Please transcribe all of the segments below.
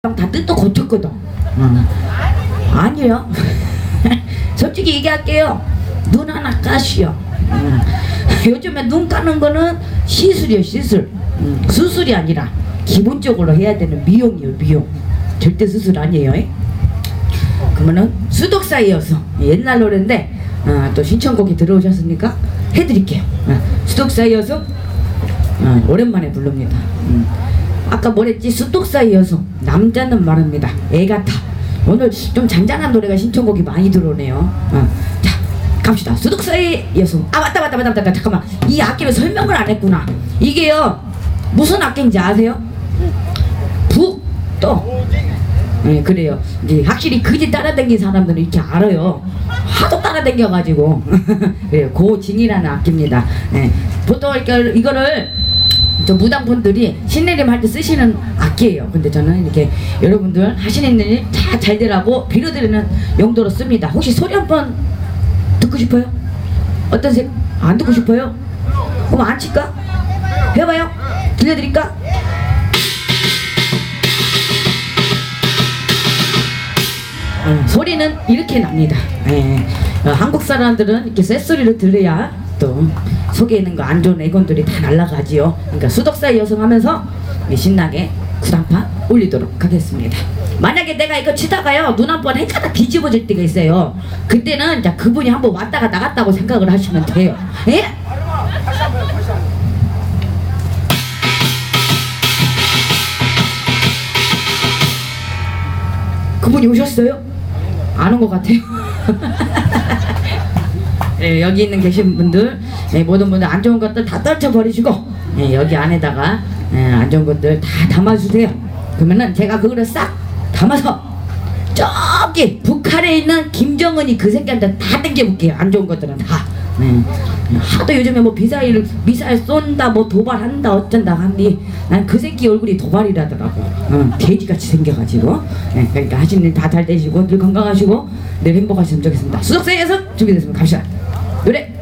다 뜻도 고쳤거든. 응. 아니요. 솔직히 얘기할게요. 눈 하나 까시오. 응. 요즘에 눈 까는 거는 시술이요 시술. 응. 수술이 아니라 기본적으로 해야 되는 미용이요 미용. 절대 수술 아니에요. 에? 그러면은 수덕사 이어서 옛날 노래인데 어, 또 신청곡이 들어오셨으니까 해드릴게요. 어, 수덕사 이어서 어, 오랜만에 부릅니다. 음. 아까 뭐랬지 수독사 이어서 남자는 말합니다. 애 같아. 오늘 좀 잔잔한 노래가 신청곡이 많이 들어오네요. 어. 자 갑시다. 수독사에 이어서 아 맞다 맞다 맞다 맞다 잠깐만 이 악기를 설명을 안 했구나. 이게요 무슨 악기인지 아세요? 북또 네, 그래요. 이제 확실히 그지 따라다닌 사람들은 이렇게 알아요. 하도 따라다녀가지고. 그래요. 고진이라는 악기입니다. 네. 보통 이거를 저 무당분들이 신내림 할 때 쓰시는 악기예요. 근데 저는 이렇게 여러분들 하시는 일 다 잘 되라고 빌어드리는 용도로 씁니다. 혹시 소리 한 번 듣고 싶어요? 어떤 색? 안 듣고 싶어요? 그럼 안 칠까? 해봐요. 들려드릴까? 어, 소리는 이렇게 납니다. 예. 어, 한국 사람들은 이렇게 쇳소리를 들어야 또 속에 있는 거 안 좋은 애건들이 다 날아가지요. 그러니까 수덕사 여성하면서 신나게 구단파 올리도록 하겠습니다. 만약에 내가 이거 치다가요 눈 한 번 헷갈아 뒤집어질 때가 있어요. 그때는 자 그분이 한번 왔다가 나갔다고 생각을 하시면 돼요. 예? 그분이 오셨어요? 안 온 것 같아요. 예, 여기 있는 계신 분들 예, 모든 분들 안 좋은 것들 다 떨쳐 버리시고 예, 여기 안에다가 예, 안 좋은 것들 다 담아주세요. 그러면은 제가 그거를 싹 담아서 저기 북한에 있는 김정은이 그 새끼한테 다 땡겨볼게요. 안 좋은 것들은 다. 예. 하도 요즘에 뭐 미사일 미사일 쏜다 뭐 도발한다 어쩐다 하니 난 그 새끼 얼굴이 도발이라더라고 응, 돼지같이 생겨가지고 예, 그러니까 하시는 일 다 잘 되시고 늘 건강하시고 늘 행복하시면 좋겠습니다 수석사에서 준비됐으면 갑시다 노래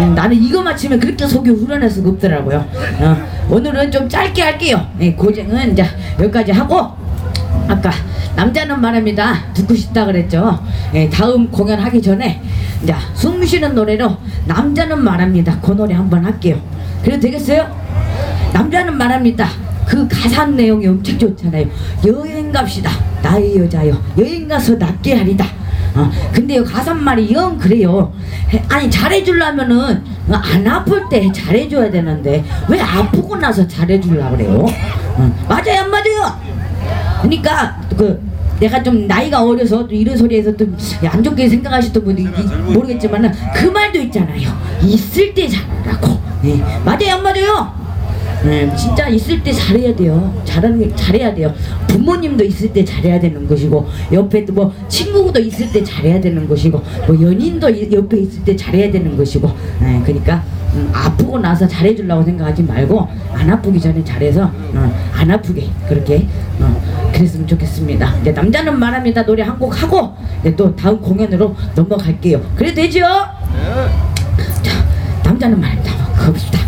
음, 나는 이거 맞추면 그렇게 속이 우러날 수가 없더라고요. 어, 오늘은 좀 짧게 할게요. 예, 고쟁은 이제 여기까지 하고 아까 남자는 말합니다 듣고 싶다 그랬죠. 예, 다음 공연 하기 전에 이제 숨 쉬는 노래로 남자는 말합니다. 그 노래 한번 할게요. 그래도 되겠어요? 남자는 말합니다. 그 가사 내용이 엄청 좋잖아요. 여행 갑시다. 나의 여자요. 여행 가서 낫게 하리다. 어, 근데 요 가사 말이 영 그래요. 해- 아니 잘해주려면은 어, 안 아플 때 잘해줘야 되는데 왜 아프고 나서 잘해주려 그래요? 어, 맞아요 안 맞아요? 그러니까 그 내가 좀 나이가 어려서 또 이런 소리에서 좀 안 좋게 생각하시던 분이 모르겠지만은 그 말도 있잖아요. 있을 때 잘하라고. 네. 맞아요 안 맞아요? 네, 진짜 있을 때 잘해야 돼요. 잘하는 게 잘해야 돼요. 부모님도 있을 때 잘해야 되는 것이고 옆에 또 뭐 친구도 있을 때 잘해야 되는 것이고 뭐 연인도 이- 옆에 있을 때 잘해야 되는 것이고. 네, 그러니까 음, 아프고 나서 잘해주려고 생각하지 말고 안 아프기 전에 잘해서 어, 안 아프게 그렇게 어, 그랬으면 좋겠습니다. 이제 남자는 말합니다 노래 한 곡 하고 이제 또 다음 공연으로 넘어갈게요. 그래 되죠? 자, 남자는 말합니다. 가봅시다.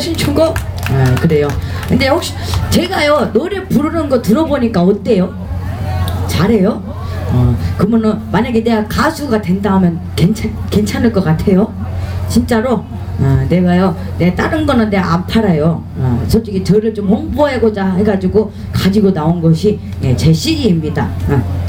괜찮았어요 신춘곡? 아, 그래요. 근데 혹시 제가요 노래 부르는 거 들어보니까 어때요? 잘해요? 어, 그러면은 만약에 내가 가수가 된다 하면 괜찮 괜찮을 것 같아요. 진짜로 어, 내가요 내 다른 거는 내가 안 팔아요. 어, 솔직히 저를 좀 홍보하고자 해가지고 가지고 나온 것이 예, 제 CD입니다. 어.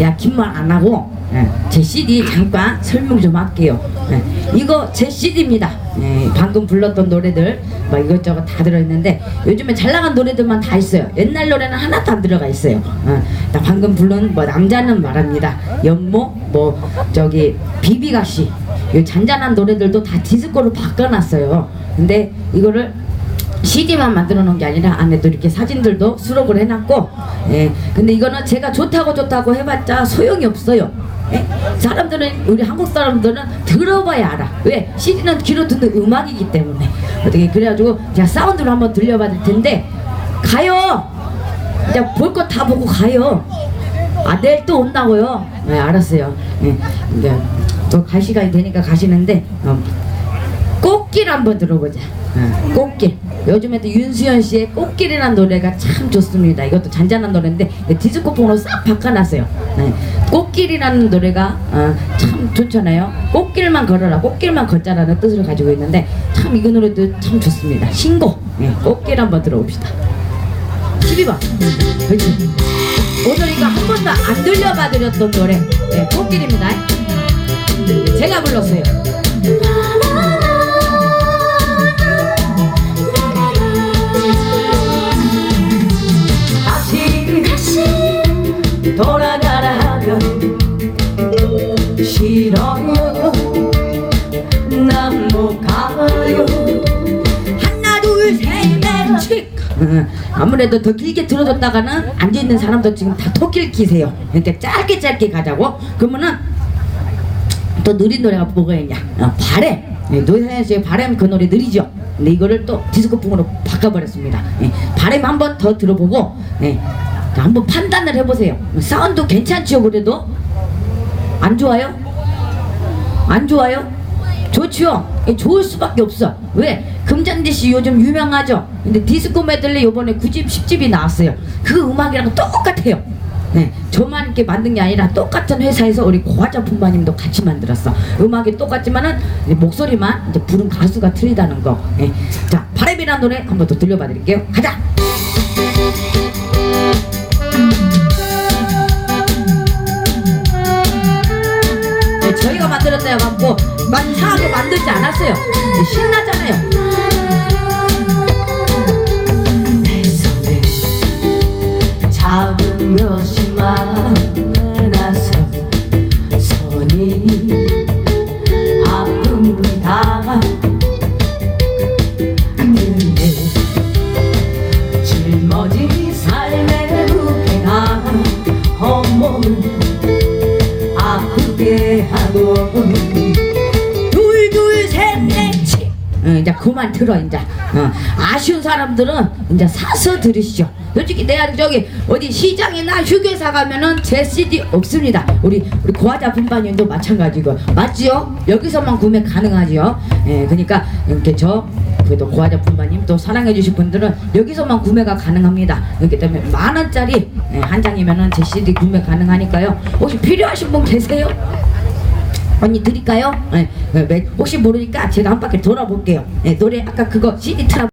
야 긴 말 안 하고 예, 제 CD 잠깐 설명 좀 할게요. 예, 이거 제 CD입니다. 예, 방금 불렀던 노래들 막 이것저것 다 들어있는데 요즘에 잘 나간 노래들만 다 있어요. 옛날 노래는 하나도 안 들어가 있어요. 어, 나 방금 부른 뭐 남자는 말합니다. 연모 뭐 저기 비비가씨 이 잔잔한 노래들도 다 디스코로 바꿔놨어요. 근데 이거를 CD만 만들어 놓은 게 아니라 안에 또 이렇게 사진들도 수록을 해놨고 예. 근데 이거는 제가 좋다고 좋다고 해봤자 소용이 없어요. 예? 사람들은 우리 한국 사람들은 들어봐야 알아. 왜? CD는 귀로 듣는 음악이기 때문에. 어떻게 그래가지고 제가 사운드로 한번 들려받을 텐데 가요! 이제 볼 거 다 보고 가요. 아 내일 또 온다고요? 네 알았어요. 예. 이제 또 갈 시간이 되니까 가시는데 어, 꽃길 한번 들어보자. 어, 꽃길. 요즘에 또 윤수연 씨의 꽃길이라는 노래가 참 좋습니다. 이것도 잔잔한 노래인데 디스코풍으로 싹 바꿔놨어요. 네. 꽃길이라는 노래가 어, 참 좋잖아요. 꽃길만 걸어라, 꽃길만 걷자라는 뜻을 가지고 있는데 참 이거 노래도 참 좋습니다. 신곡. 네, 꽃길 한번 들어봅시다. 12번. 그렇지. 오늘 이거 한 번도 안 들려봐 드렸던 노래. 네, 꽃길입니다. 제가 불렀어요. 싫어요. 난 못 가요. 하나 둘셋넷 칙. 아무래도 더 길게 들어줬다가는 앉아있는 사람도 지금 다 토끼를 키세요. 그러니까 짧게 짧게 가자고? 그러면은 또 느린 노래가 뭐가 있냐? 어, 바램. 네, 노사연 씨의 바램 그 노래 느리죠? 근데 이거를 또 디스코풍으로 바꿔버렸습니다. 네, 바램 한번 더 들어보고 네, 자, 한번 판단을 해보세요. 사운드 괜찮죠 그래도 안 좋아요? 안 좋아요? 좋죠? 예, 좋을 수밖에 없어 왜? 금잔디 씨 요즘 유명하죠? 근데 디스코 메들리 요번에 9집 10집이 나왔어요 그 음악이랑 똑같아요 네, 저만 이렇게 만든 게 아니라 똑같은 회사에서 우리 고화자 품바님도 같이 만들었어. 음악이 똑같지만은 이제 목소리만 이제 부른 가수가 틀리다는 거. 네. 자, 바람이라는 노래 한 번 더 들려봐 드릴게요. 가자. 저희가 만들었다요 갖고 막 이상하게 만들지 않았어요. 네, 신나잖아요. 작은 것이 많아서 손이 들어 이제. 어, 아쉬운 사람들은 이제 사서 들으시죠. 솔직히 내가 저기 어디 시장이나 휴게사 가면은 제 CD 없습니다. 우리 우리 고화자 분반님도 마찬가지고. 맞지요? 여기서만 구매 가능하지요? 예 그러니까 이렇게 저 그래도 고화자 분반님 또 사랑해 주실 분들은 여기서만 구매가 가능합니다. 그렇기 때문에 만 원짜리 예, 한 장이면은 제 CD 구매 가능하니까요. 혹시 필요하신 분 계세요? 언니 드릴까요? 네, 네, 네. 혹시 모르니까 제가 한 바퀴 돌아볼게요. 네, 노래 아까 그거 CD 틀어.